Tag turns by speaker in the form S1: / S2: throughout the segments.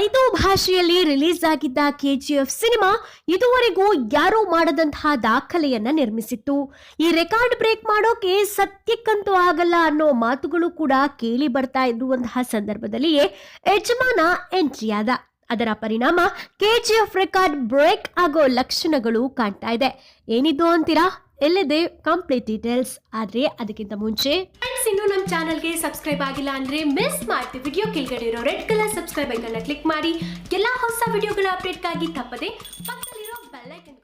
S1: ಐದು ಭಾಷೆಯಲ್ಲಿ ರಿಲೀಸ್ ಆಗಿದ್ದ ಕೆಜಿಎಫ್ ಸಿನಿಮಾ ಇದುವರೆಗೂ ಯಾರೂ ಮಾಡದಂತಹ ದಾಖಲೆಯನ್ನ ನಿರ್ಮಿಸಿತ್ತು. ಈ ರೆಕಾರ್ಡ್ ಬ್ರೇಕ್ ಮಾಡೋಕೆ ಸತ್ಯಕ್ಕಂತೂ ಆಗಲ್ಲ ಅನ್ನೋ ಮಾತುಗಳು ಕೂಡ ಕೇಳಿ ಬರ್ತಾ ಇರುವಂತಹ ಸಂದರ್ಭದಲ್ಲಿಯೇ ಯಜಮಾನ ಎಂಟ್ರಿ ಆದ ಅದರ ಪರಿಣಾಮ ಕೆಜಿಎಫ್ ರೆಕಾರ್ಡ್ ಬ್ರೇಕ್ ಆಗೋ ಲಕ್ಷಣಗಳು ಕಾಣ್ತಾ ಇದೆ. ಏನಿದ್ದು ಅಂತೀರಾ? ಎಲ್ಲಿದೆ ಕಂಪ್ಲೀಟ್ ಡೀಟೇಲ್ಸ್ ಆದ್ರೆ ಅದಕ್ಕಿಂತ ಮುಂಚೆ ಇನ್ನು ನಮ್ಮ ಚಾನಲ್ಗೆ ಸಬ್ಸ್ಕ್ರೈಬ್ ಆಗಿಲ್ಲ ಅಂದ್ರೆ ಮಿಸ್ ಮಾಡ್ತೀವಿ ವಿಡಿಯೋ ಕೆಳಗಡೆ ಇರೋ ರೆಡ್ ಕಲರ್ ಸಬ್ಸ್ಕ್ರೈಬ್ ಐಕನ್ನ ಕ್ಲಿಕ್ ಮಾಡಿ. ಎಲ್ಲಾ ಹೊಸ ವಿಡಿಯೋಗಳ ಅಪ್ಡೇಟ್ಗಾಗಿ ತಪ್ಪದೆ ಪಕ್ಕದಲ್ಲಿರೋ ಬೆಲ್ ಐಕನ್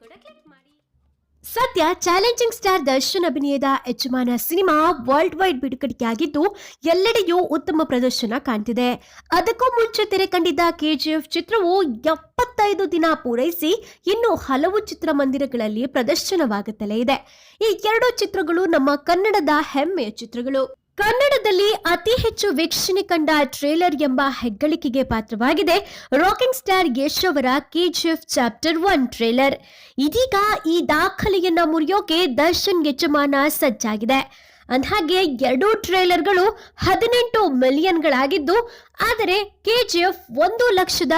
S1: ಸದ್ಯ ಚಾಲೆಂಜಿಂಗ್ ಸ್ಟಾರ್ ದರ್ಶನ್ ಅಭಿನಯದ ಯಜಮಾನ ಸಿನಿಮಾ ವರ್ಲ್ಡ್ ವೈಡ್ ಬಿಡುಗಡೆಯಾಗಿದ್ದು, ಎಲ್ಲೆಡೆಯೂ ಉತ್ತಮ ಪ್ರದರ್ಶನ ಕಾಣ್ತಿದೆ. ಅದಕ್ಕೂ ಮುಂಚೆ ತೆರೆ ಕಂಡಿದ್ದ ಕೆಜಿಎಫ್ ಚಿತ್ರವು ಎಪ್ಪತ್ತೈದು ದಿನ ಪೂರೈಸಿ, ಇನ್ನು ಹಲವು ಚಿತ್ರಮಂದಿರಗಳಲ್ಲಿ ಪ್ರದರ್ಶನವಾಗುತ್ತಲೇ ಇದೆ. ಈ ಎರಡು ಚಿತ್ರಗಳು ನಮ್ಮ ಕನ್ನಡದ ಹೆಮ್ಮೆಯ ಚಿತ್ರಗಳು. ಕನ್ನಡದಲ್ಲಿ ಅತಿ ಹೆಚ್ಚು ವೀಕ್ಷಣೆ ಕಂಡ ಟ್ರೇಲರ್ ಎಂಬ ಹೆಗ್ಗಳಿಕೆಗೆ ಪಾತ್ರವಾಗಿದೆ ರಾಕಿಂಗ್ ಸ್ಟಾರ್ ಯಶ್ ಅವರ ಕೆಜಿಎಫ್ ಚಾಪ್ಟರ್ ಒನ್ ಟ್ರೇಲರ್. ಇದೀಗ ಈ ದಾಖಲೆಯನ್ನ ಮುರಿಯೋಕೆ ದರ್ಶನ್ ಯಜಮಾನ ಸಜ್ಜಾಗಿದೆ. ಅಂದ್ಹಾಗೆ ಎರಡೂ ಟ್ರೇಲರ್ಗಳು ಹದಿನೆಂಟು ಮಿಲಿಯನ್ಗಳಾಗಿದ್ದು ಆದರೆ ಕೆಜಿಎಫ್ ಒಂದು ಲಕ್ಷದ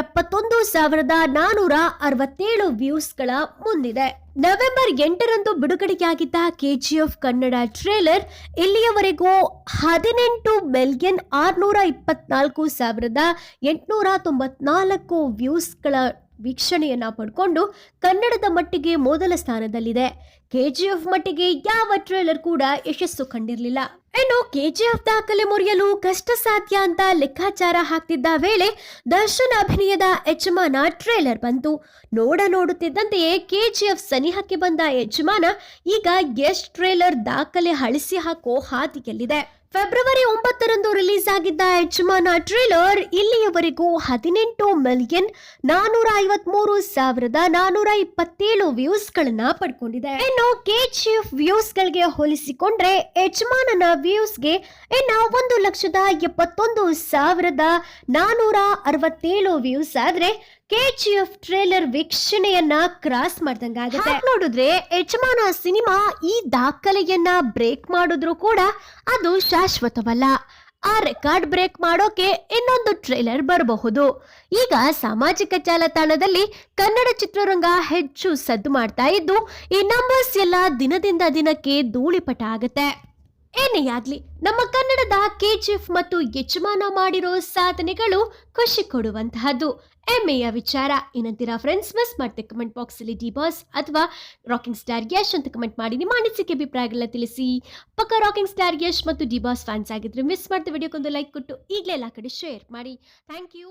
S1: ಎಪ್ಪತ್ತೊಂದು ಸಾವಿರದ ನಾನೂರ ಅರವತ್ತೇಳು ವ್ಯೂಸ್ಗಳ ಮುಂದಿದೆ. ನವೆಂಬರ್ ಎಂಟರಂದು ಬಿಡುಗಡೆಯಾಗಿದ್ದ ಕೆಜಿಎಫ್ ಕನ್ನಡ ಟ್ರೇಲರ್ ಇಲ್ಲಿಯವರೆಗೂ ಹದಿನೆಂಟು ಮಿಲಿಯನ್ ಆರ್ನೂರ ಇಪ್ಪತ್ನಾಲ್ಕು ಸಾವಿರದ ಎಂಟುನೂರ ತೊಂಬತ್ನಾಲ್ಕು ವ್ಯೂಸ್ಗಳ ವೀಕ್ಷಣೆಯನ್ನ ಪಡ್ಕೊಂಡು ಕನ್ನಡದ ಮಟ್ಟಿಗೆ ಮೊದಲ ಸ್ಥಾನದಲ್ಲಿದೆ. ಕೆಜಿಎಫ್ ಮಟ್ಟಿಗೆ ಯಾವ ಟ್ರೇಲರ್ ಕೂಡ ಯಶಸ್ಸು ಕಂಡಿರಲಿಲ್ಲ. ಇನ್ನು ಕೆಜಿಎಫ್ ದಾಖಲೆ ಮುರಿಯಲು ಕಷ್ಟ ಸಾಧ್ಯ ಅಂತ ಲೆಕ್ಕಾಚಾರ ಹಾಕ್ತಿದ್ದ ವೇಳೆ ದರ್ಶನ್ ಅಭಿನಯದ ಯಜಮಾನ ಟ್ರೇಲರ್ ಬಂತು. ನೋಡ ನೋಡುತ್ತಿದ್ದಂತೆಯೇ ಕೆಜಿಎಫ್ ಸನಿಹಕ್ಕೆ ಬಂದ ಯಜಮಾನ ಈಗ ಗೆಸ್ಟ್ ಟ್ರೇಲರ್ ದಾಖಲೆ ಅಳಿಸಿ ಹಾಕೋ ಹಾದಿಯಲ್ಲಿದೆ. ಫೆಬ್ರವರಿ ಒಂಬತ್ತರಂದು ರಿಲೀಸ್ ಆಗಿದ್ದ ಯಜಮಾನ ಟ್ರೇಲರ್ ಇಲ್ಲಿಯವರೆಗೂ ಹದಿನೆಂಟು ಮಿಲಿಯನ್ ನಾನೂರ ಐವತ್ಮೂರು ಸಾವಿರದ ನಾನೂರ ಇಪ್ಪತ್ತೇಳು ವ್ಯೂಸ್ ಗಳನ್ನ ಪಡ್ಕೊಂಡಿದೆ. ಇನ್ನು ಕೆಜಿಎಫ್ ವ್ಯೂಸ್ ಗಳಿಗೆ ಹೋಲಿಸಿಕೊಂಡ್ರೆ ಯಜಮಾನನ ವ್ಯೂಸ್ಗೆ ಇನ್ನ ಒಂದು ಲಕ್ಷದ ಎಪ್ಪತ್ತೊಂದು ಸಾವಿರದ ನಾನೂರ ಅರವತ್ತೇಳು ವ್ಯೂಸ್ ಆದ್ರೆ ಕೆಜಿಎಫ್ ಟ್ರೇಲರ್ ವೀಕ್ಷಣೆಯನ್ನ ಕ್ರಾಸ್ ಮಾಡ್ದಂಗ ಆಗುತ್ತೆ. ನೋಡಿದ್ರೆ ಯಜಮಾನ ಸಿನಿಮಾ ಈ ದಾಖಲೆಯನ್ನ ಬ್ರೇಕ್ ಮಾಡಿದ್ರು ಕೂಡ ಅದು ಶಾಶ್ವತವಲ್ಲ. ಆ ರೆಕಾರ್ಡ್ ಬ್ರೇಕ್ ಮಾಡೋಕೆ ಇನ್ನೊಂದು ಟ್ರೇಲರ್ ಬರಬಹುದು. ಈಗ ಸಾಮಾಜಿಕ ಜಾಲತಾಣದಲ್ಲಿ ಕನ್ನಡ ಚಿತ್ರರಂಗ ಹೆಚ್ಚು ಸದ್ದು ಮಾಡ್ತಾ ಇದ್ದು, ಈ ನಂಬರ್ಸ್ ಎಲ್ಲ ದಿನದಿಂದ ದಿನಕ್ಕೆ ಧೂಳಿಪಟ ಆಗುತ್ತೆ. ಏನೇ ಆಗ್ಲಿ ನಮ್ಮ ಕನ್ನಡದ ಕೆಜಿಎಫ್ ಮತ್ತು ಯಜಮಾನ ಮಾಡಿರೋ ಸಾಧನೆಗಳು ಖುಷಿ ಕೊಡುವಂತಹದ್ದು. ಎಮ್ಮೆಯ ವಿಚಾರ. ಏನಂತೀರಾ ಫ್ರೆಂಡ್ಸ್ ಮಿಸ್ ಮಾಡ್ತೆ ಕಮೆಂಟ್ ಬಾಕ್ಸ್ ಅಲ್ಲಿ ಡಿ ಬಾಸ್ ಅಥವಾ ರಾಕಿಂಗ್ ಸ್ಟಾರ್ ಯಶ್ ಅಂತ ಕಮೆಂಟ್ ಮಾಡಿ. ನಿಮ್ಮ ಅನಿಸಿಕೆ, ಅಭಿಪ್ರಾಯಗಳನ್ನ ತಿಳಿಸಿ. ಪಕ್ಕ ರಾಕಿಂಗ್ ಸ್ಟಾರ್ ಯಶ್ ಮತ್ತು ಡಿ ಬಾಸ್ ಫ್ಯಾನ್ಸ್ ಆಗಿದ್ರೆ ಮಿಸ್ ಮಾಡ್ತಾ ವಿಡಿಯೋಕ್ಕೊಂದು ಲೈಕ್ ಕೊಟ್ಟು. ಈಗಲೇ ಎಲ್ಲ ಕಡೆ ಶೇರ್ ಮಾಡಿ. Thank you